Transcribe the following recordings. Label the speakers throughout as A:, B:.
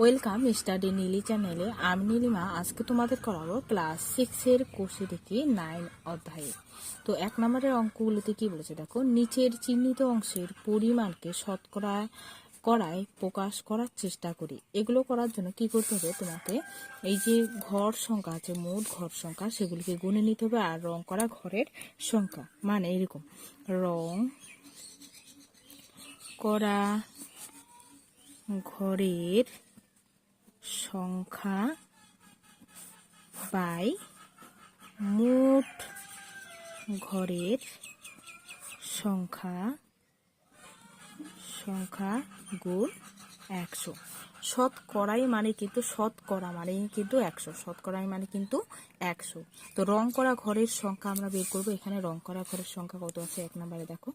A: welcome study Neeli চ্যানেলে আমি নীলিমা আজকে তোমাদের করাবো ক্লাস সিক্সের কোর্সে থেকে নাইন অধ্যায়ে তো এক নম্বরের অঙ্কগুলোতে কি বলেছে দেখো নিচের চিহ্নিত অংশের পরিমাণকে শতকরা করায় প্রকাশ করার চেষ্টা করি এগুলো করার জন্য কি করতে হবে তোমাকে এই যে ঘর সংখ্যা আছে মোট ঘর সংখ্যা সেগুলিকে গুনে নিতে হবে আর রং করা ঘরের সংখ্যা মানে এরকম রং করা ঘরের সংখ্যা বাই মোট ঘরের সংখ্যা সংখ্যা গুণ একশো শতকরাই মানে কিন্তু শতকরা মানে কিন্তু একশো শতকরাই মানে কিন্তু একশো তো রং করা ঘরের সংখ্যা আমরা বের করবো এখানে রং করা ঘরের সংখ্যা কত আছে এক নম্বরে দেখো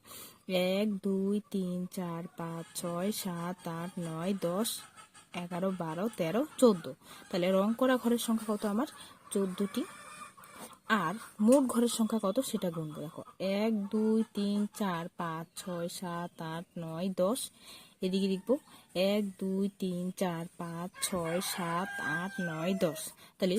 A: এক দুই তিন চার পাঁচ ছয় সাত আট নয় দশ এগারো বারো তেরো চোদ্দো তাহলে রং করা ঘরের সংখ্যা কত আমার চোদ্দটি আর মোট ঘরের সংখ্যা কত সেটা গুণ দেখো এক দুই তিন চার পাঁচ ছয় সাত আট নয় দশ এদিকে লিখবো এক দুই তিন চার পাঁচ ছয় সাত আট নয় দশ তাহলে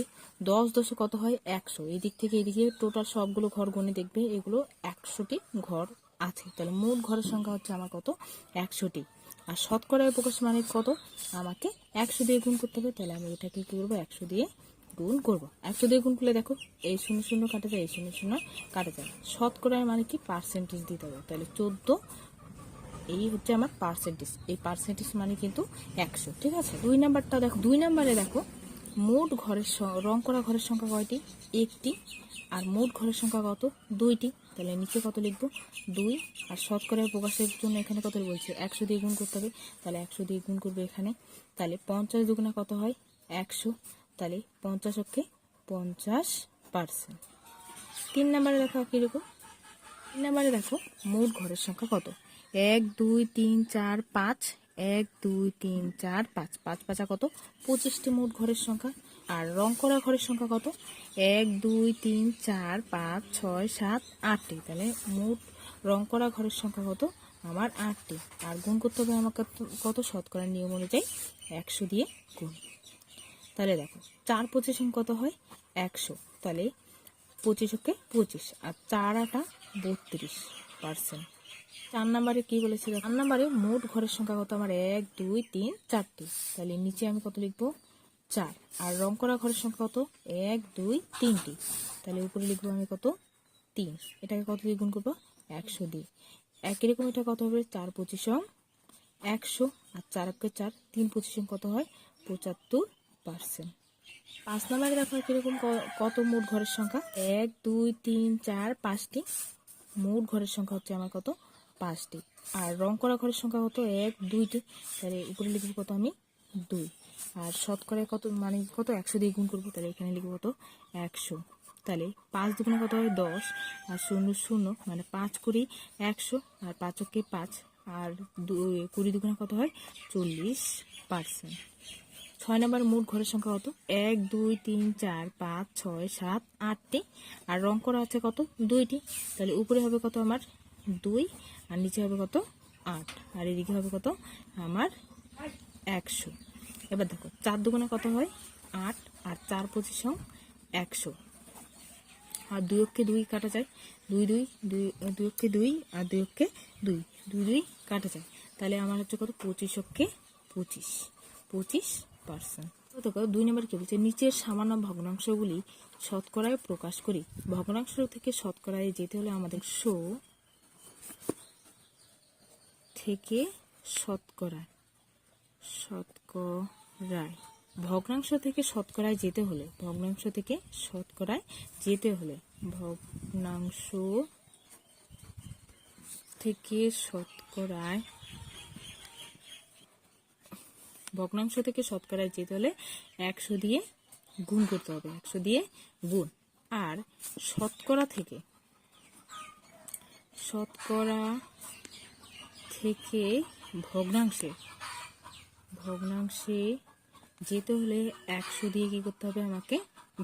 A: দশ দশে কত হয় একশো এদিক থেকে এদিকে টোটাল সবগুলো ঘর গুনে দেখবে এগুলো একশোটি ঘর আছে তাহলে মোট ঘরের সংখ্যা হচ্ছে আমার কত একশোটি আর শতকরায় প্রকাশ মানে কত আমাকে একশো দিয়ে গুণ করতে হবে তাহলে আমি এটাকে কী করবো একশো দিয়ে গুণ করব একশো দিয়ে গুণ করলে দেখো এই শূন্য শূন্য কাটা যায় এই শূন্য শূন্য কাটা যায় শতকরায় মানে কি পার্সেন্টেজ দিতে হবে তাহলে চোদ্দো এই হচ্ছে আমার পার্সেন্টেজ এই পার্সেন্টেজ মানে কিন্তু একশো ঠিক আছে দুই নাম্বারটা দেখো দুই নাম্বারে দেখো মোট ঘরের রং করা ঘরের সংখ্যা কয়টি একটি আর মোট ঘরের সংখ্যা কত দুইটি তাহলে নিচে কত লিখবো দুই আর শতকরা প্রকাশের জন্য এখানে কত বলছে একশো দিয়ে গুণ করতে হবে তাহলে একশো দিয়ে গুণ করবে এখানে তাহলে পঞ্চাশ দুগুনা কত হয় একশো তাহলে পঞ্চাশ ওকে পঞ্চাশ পার্সেন্ট তিন নাম্বারে দেখো কীরকম তিন নাম্বারে দেখো মোট ঘরের সংখ্যা কত এক দুই তিন চার পাঁচ এক দুই তিন চার পাঁচ পাঁচ পাঁচা কত পঁচিশটি মোট ঘরের সংখ্যা আর রং করা ঘরের সংখ্যা কত এক দুই তিন চার পাঁচ ছয় সাত আটটি তাহলে মোট রং করা ঘরের সংখ্যা কত আমার আটটি আর গুণ করতে হবে আমাকে কত শতকরা নিয়ম অনুযায়ী একশো দিয়ে গুণ তাহলে দেখো চার পঁচিশন কত হয় একশো তাহলে পঁচিশকে পঁচিশ আর চার আটা বত্রিশ পার্সেন্ট চার নাম্বারে কি বলেছিল চার নাম্বারে মোট ঘরের সংখ্যা কত আমার এক দুই তিন চারটি তাহলে নিচে আমি কত লিখবো চার আর রং করা ঘরের সংখ্যা কত এক দুই তিনটি তাহলে উপরে লিখবো আমি কত তিন এটাকে কত দিয়ে গুণ করবো একশো দিয়ে এক এরকম এটা কত হবে চার পঁচিশ অং একশো আর চার চার তিন পঁচিশ কত হয় পঁচাত্তর পার্সেন্ট পাঁচ নম্বরে দেখো কীরকম কত মোট ঘরের সংখ্যা এক দুই তিন চার পাঁচটি মোট ঘরের সংখ্যা হচ্ছে আমার কত পাঁচটি আর রং করা ঘরের সংখ্যা কত এক দুইটি তাহলে উপরে লিখবো কত আমি দুই আর শতকরা কত মানে কত একশো দিয়ে গুণ করবো তাহলে এখানে লিখবো কত একশো তাহলে পাঁচ দুগুণে কত হয় দশ আর শূন্য শূন্য মানে পাঁচ কুড়ি একশো আর পাঁচকে পাঁচ আর কুড়ি দুগুণে কত হয় চল্লিশ পার্সেন্ট ছয় নম্বর মোট ঘরের সংখ্যা কত এক দুই তিন চার পাঁচ ছয় সাত আটটি আর রং করা আছে কত দুইটি তাহলে উপরে হবে কত আমার দুই আর নিচে হবে কত আট আর এদিকে হবে কত আমার একশো এবার দেখো চার দোকানে কত হয় আট আর চার পঁচিশ একশো আর দুই অক্ষে দুই কাটা যায় দুই দুই দুই দুই অক্ষে দুই আর দুই অক্ষে দুই দুই দুই কাটা যায় তাহলে আমার হচ্ছে কত পঁচিশ অক্ষে পঁচিশ পঁচিশ পার্সেন্ট দেখো দুই নম্বর কি বলছে নিচের সামান্য ভগ্নাংশগুলি শতকরায় প্রকাশ করি ভগ্নাংশ থেকে শতকরায় যেতে হলে আমাদের শো থেকে শতকরা শত শতকরায় ভগ্নাংশ থেকে শতকরায় যেতে হলে ভগ্নাংশ থেকে শতকরায় যেতে হলে ভগ্নাংশ থেকে শতকরায় ভগ্নাংশ থেকে শতকরায় যেতে হলে একশো দিয়ে গুণ করতে হবে একশো দিয়ে গুণ আর শতকরা থেকে শতকরা থেকে ভগ্নাংশে ভগ্নাংশে যেতে হলে একশো দিয়ে কী করতে হবে আমাকে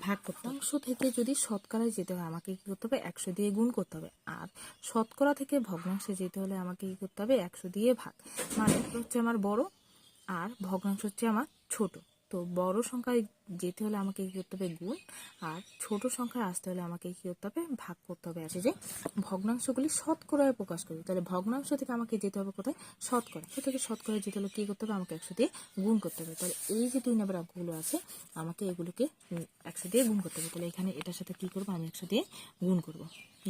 A: ভাগ করতে অংশ থেকে যদি শতকরায় যেতে হয় আমাকে কী করতে হবে একশো দিয়ে গুণ করতে হবে আর শতকরা থেকে ভগ্নাংশে যেতে হলে আমাকে কী করতে হবে একশো দিয়ে ভাগ মানে হচ্ছে আমার বড় আর ভগ্নাংশ হচ্ছে আমার ছোটো তো বড় সংখ্যায় যেতে হলে আমাকে কী করতে হবে গুণ আর ছোট সংখ্যায় আসতে হলে আমাকে কী করতে হবে ভাগ করতে হবে আছে যে ভগ্নাংশগুলি শতকরায় প্রকাশ করবে তাহলে ভগ্নাংশ থেকে আমাকে যেতে হবে কোথায় শতকরা থেকে শতকরা যেতে হলে কী করতে হবে আমাকে একশো দিয়ে গুণ করতে হবে তাহলে এই যে দুই নম্বর অঙ্কগুলো আছে আমাকে এগুলোকে একশো দিয়ে গুণ করতে হবে তাহলে এখানে এটার সাথে কী করবো আমি একশো দিয়ে গুণ করব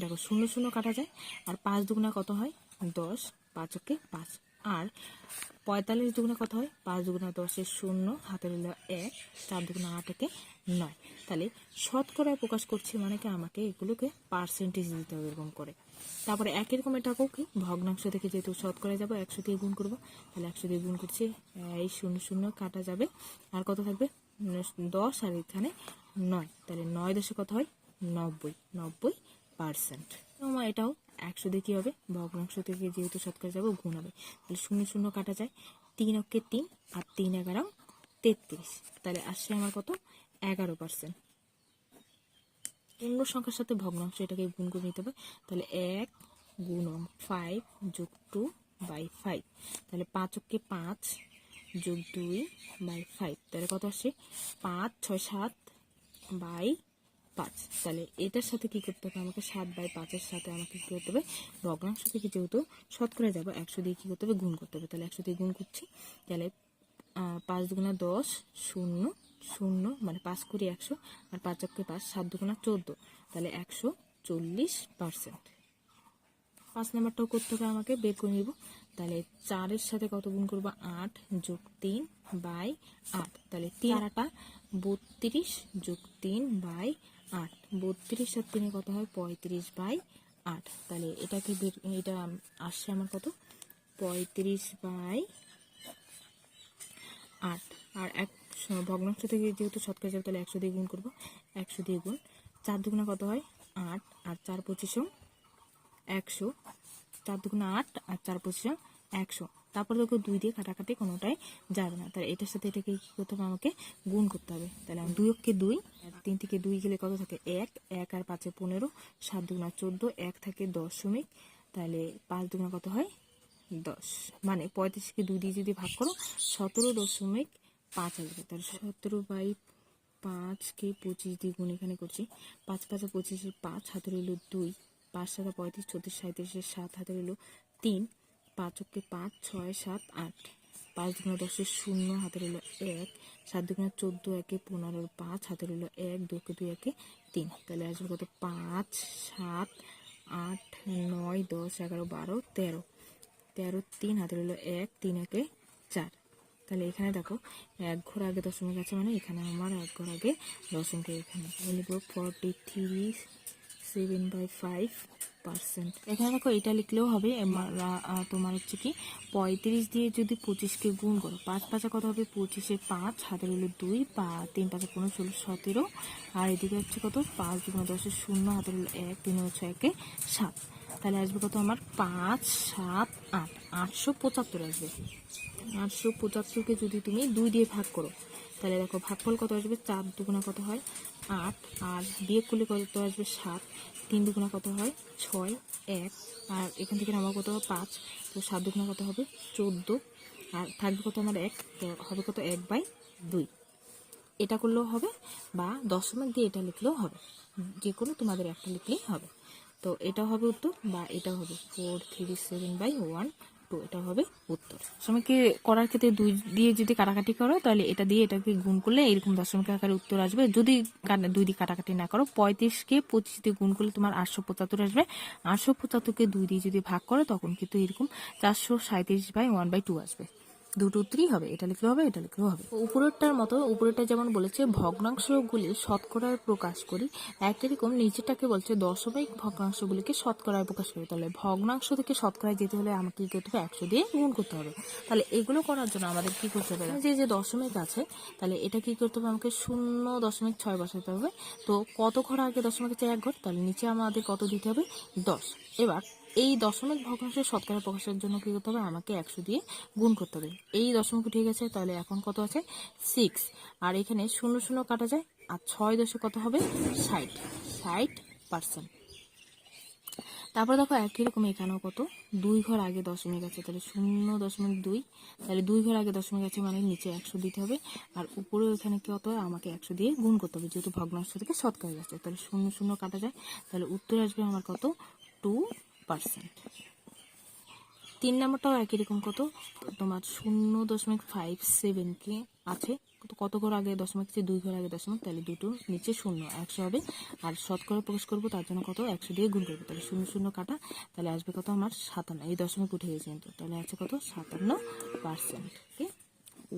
A: দেখো শূন্য শূন্য কাটা যায় আর পাঁচ দুগুণা কত হয় দশ পাঁচকে পাঁচ আর পঁয়তাল্লিশ দুগুণে কত হয় পাঁচ দুগুণে দশে শূন্য হাতে রইল এক চার দুগুণে আটেতে নয় তাহলে শতকরায় প্রকাশ করছি মানে কি আমাকে এগুলোকে পার্সেন্টেজ দিতে হবে এরকম করে তারপরে একই রকম এটাকেও কি ভগ্নাংশ থেকে যেহেতু শতকরা যাবো একশো দিয়ে গুণ করবো তাহলে একশো দিয়ে গুণ করছি এই শূন্য শূন্য কাটা যাবে আর কত থাকবে দশ আর এখানে নয় তাহলে নয় দশে কত হয় নব্বই নব্বই পার্সেন্ট আমার এটাও একশো দিয়ে কী হবে ভগ্নাংশ থেকে যেহেতু শতকরা যাবে গুণ হবে তাহলে শূন্য শূন্য কাটা যায় তিন অক্ষে তিন আর তিন এগারো তেত্রিশ তাহলে আসছে আমার কত এগারো পার্সেন্ট পূর্ণ সংখ্যার সাথে ভগ্নাংশ এটাকে গুণ করে নিতে হবে তাহলে এক গুণ ফাইভ যোগ টু বাই ফাইভ তাহলে পাঁচ অক্ষে পাঁচ যোগ দুই বাই ফাইভ তাহলে কত আসছে পাঁচ ছয় সাত বাই পাঁচ তাহলে এটার সাথে কি করতে হবে আমাকে সাত বাই পাঁচের সাথে আমাকে কী করতে হবে ভগ্নাংশ থেকে যেহেতু শতকরা যাবো একশো দিয়ে কী করতে হবে গুণ করতে হবে তাহলে একশো দিয়ে গুণ করছি তাহলে পাঁচ দুগুণা দশ শূন্য শূন্য মানে পাঁচ কুড়ি একশো আর পাঁচ অক্ষে পাঁচ সাত দুগুণা চোদ্দো তাহলে একশো চল্লিশ পার্সেন্ট পাঁচ নাম্বারটাও করতে হবে আমাকে বের করে নিব তাহলে চারের সাথে কত গুণ করবো আট যোগ তিন বাই আট তাহলে তিন আটা বত্রিশ যোগ তিন বাই আট বত্রিশ আর তিনে কত হয় পঁয়ত্রিশ বাই আট তাহলে এটাকে এটা আসছে আমার কত পঁয়ত্রিশ বাই আট আর এক ভগ্নাংশ থেকে যেহেতু শতকরা যাবে তাহলে একশো দিয়ে গুণ করবো একশো দিয়ে গুণ চার দুগুণা কত হয় আট আর চার পঁচিশও একশো চার দুগুণা আট আর চার পঁচিশও একশো তারপরে দেখো দুই দিয়ে কাটাকাটি কোনোটাই যাবে না তাহলে এটার সাথে এটাকে কী করতে হবে আমাকে গুণ করতে হবে তাহলে আমি দুই অক্ষে দুই তিন থেকে দুই গেলে কত থাকে এক এক আর পাঁচে পনেরো সাত দুগুণা চোদ্দো এক থাকে দশমিক তাহলে পাঁচ দুগুণা কত হয় দশ মানে পঁয়ত্রিশকে দুই দিয়ে যদি ভাগ করো সতেরো দশমিক পাঁচ আসবে তাহলে সতেরো বাই পাঁচকে পঁচিশ দিয়ে গুণ এখানে করছি পাঁচ পাঁচে পঁচিশে পাঁচ হাতে রইল দুই পাঁচ সাদা পঁয়ত্রিশ চৌত্রিশ সাঁত্রিশে সাত হাতে রইল তিন পাঁচকে পাঁচ ছয় সাত আট পাঁচ দুগুণে দশের শূন্য হাতে রইল এক সাত দুগুণে চোদ্দো একে পনেরোর পাঁচ হাতে রইল এক দুকে দুই একে তিন তাহলে আসবে কত পাঁচ সাত আট নয় দশ এগারো বারো তেরো তেরো তিন হাতে রইল এক তিন একে চার তাহলে এখানে দেখো এক ঘর আগে দশমিক আছে মানে এখানে আমার এক ঘর আগে দশমিক এখানে লিখব forty three seven by five percent এখানে দেখো এটা লিখলেও হবে তোমার হচ্ছে কি পঁয়ত্রিশ দিয়ে যদি পঁচিশকে গুণ করো পাঁচ পাঁচা কত হবে পঁচিশে পাঁচ হাতের হলো দুই পা তিন পাঁচা পনেরো ষোলো সতেরো আর এদিকে হচ্ছে কত পাঁচ দুগুণ দশে শূন্য হাতের হলো এক তিন হচ্ছে একে সাত তাহলে আসবে কত আমার পাঁচ সাত আট আটশো পঁচাত্তর আসবে আটশো পঁচাত্তরকে যদি তুমি দুই দিয়ে ভাগ করো তাহলে দেখো ভাগফল কত আসবে চার দুগুণা কত হয় আট আর বিয়োগ করলে কত আসবে সাত তিন দুগুণা কত হয় ছয় এক আর এখান থেকে আমার কত হবে পাঁচ তো সাত দুগুণা কত হবে চোদ্দ আর থাকবে কত আমার এক হবে কত এক বাই দুই এটা করলেও হবে বা দশমিক দিয়ে এটা লিখলেও হবে যে কোনো তোমাদের একটা লিখলেই হবে তো এটা হবে উত্তর বা এটা হবে four three seven by one তো এটা হবে উত্তর দশমিককে করার ক্ষেত্রে দুই দিয়ে যদি কাটাকাটি করো তাহলে এটা দিয়ে এটাকে গুণ করলে এরকম দশমিক আকারে উত্তর আসবে যদি দুই দিয়ে কাটাকাটি না করো পঁয়ত্রিশকে পঁচিশ দিয়ে গুণ করলে তোমার আটশো পঁচাত্তর আসবে আটশো পঁচাত্তরকে দুই দিয়ে যদি ভাগ করো তখন কিন্তু এরকম চারশো সাঁত্রিশ বাই ওয়ান বাই টু আসবে দুটো উত্তরই হবে এটা লিখলে হবে এটা লিখলেও হবে উপরেরটার মতো উপরেরটা যেমন বলেছে ভগ্নাংশগুলি শতকরায় প্রকাশ করি একই রকম নিচেরটাকে বলছে দশমিক ভগ্নাংশগুলিকে শতকরায় প্রকাশ করি তাহলে ভগ্নাংশ থেকে শতকরায় যেতে হলে আমাকে কী করতে হবে একশো দিয়ে গুণ করতে হবে তাহলে এগুলো করার জন্য আমাদের কি করতে হবে যে যে দশমিক আছে তাহলে এটা কি করতে হবে আমাকে শূন্য দশমিক ছয় বসাতে হবে তো কত ঘর আগে দশমিক চাই এক ঘর তাহলে নিচে আমাদের কত দিতে হবে দশ এবার এই দশমিক ভগ্নাংশ শতকরা প্রকাশের জন্য কী করতে হবে আমাকে একশো দিয়ে গুণ করতে হবে এই দশমিক উঠে গেছে তাহলে এখন কত আছে সিক্স আর এখানে শূন্য শূন্য কাটা যায় আর ছয় দশে কত হবে ষাট ষাট পার্সেন্ট তারপরে দেখো একই রকম এখানেও কত দুই ঘর আগে দশমিক আছে তাহলে শূন্য দশমিক দুই তাহলে দুই ঘর আগে দশমিক আছে মানে নিচে একশো দিতে হবে আর উপরেও এখানে কী কত আমাকে একশো দিয়ে গুণ করতে হবে যেহেতু ভগ্নাংশ থেকে শতকরা গেছে তাহলে শূন্য শূন্য কাটা যায় তাহলে উত্তর আসবে আমার কত টু পার্সেন্ট তিন নম্বরটাও একই রকম কত তোমার শূন্য দশমিক ফাইভ সেভেনকে আছে কত ঘর আগে দশমিক আছে দুই ঘর আগে দশমিক তাহলে দুটো নিচে শূন্য একশো হবে আর শতকরা প্রকাশ করব তার জন্য কত একশো দিয়ে গুণ করবো তাহলে শূন্য শূন্য কাটা তাহলে আসবে কত আমার সাতান্ন এই দশমিক উঠে গেছে কিন্তু তাহলে আছে কত সাতান্ন percent okay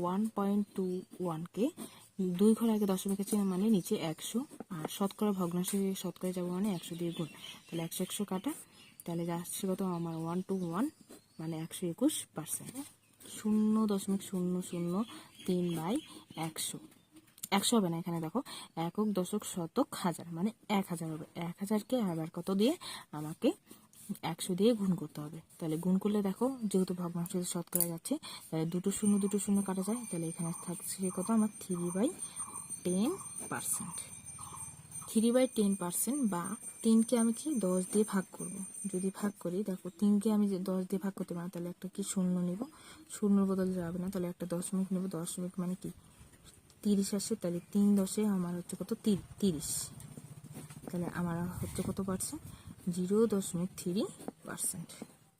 A: one point two ওয়ানকে দুই ঘর আগে দশমিক আছে মানে নিচে একশো আর শতকরা ভগ্নাংশে শতকরা যাবো মানে একশো দিয়ে গুণ তাহলে একশো একশো কাটা তাহলে যাচ্ছে কত আমার ওয়ান টু ওয়ান মানে একশো একুশ পার্সেন্ট শূন্য দশমিক শূন্য শূন্য তিন বাই একশো একশো হবে না এখানে দেখো একক দশক শতক হাজার মানে এক হাজার হবে এক হাজারকে আবার কত দিয়ে আমাকে একশো দিয়ে গুণ করতে হবে তাহলে গুণ করলে দেখো যেহেতু ভগ্নাংশ শতকরা যাচ্ছে তাহলে দুটো শূন্য দুটো শূন্য কাটা যায় তাহলে এখানে থাকছে কত আমার three by ten percent three by ten percent বা তিনকে আমি কি দশ দিয়ে ভাগ করব যদি ভাগ করি দেখো তিনকে আমি যে দশ দিয়ে ভাগ করতে পারি তাহলে একটা কি শূন্য নেব শূন্যর বদলে যাবে না তাহলে একটা দশমিক নেব দশমিক মানে কি তিরিশ আসে তাহলে তিন দশে আমার হচ্ছে কত তিরিশ তাহলে আমার হচ্ছে কত পার্সেন্ট জিরো দশমিক থ্রি পার্সেন্ট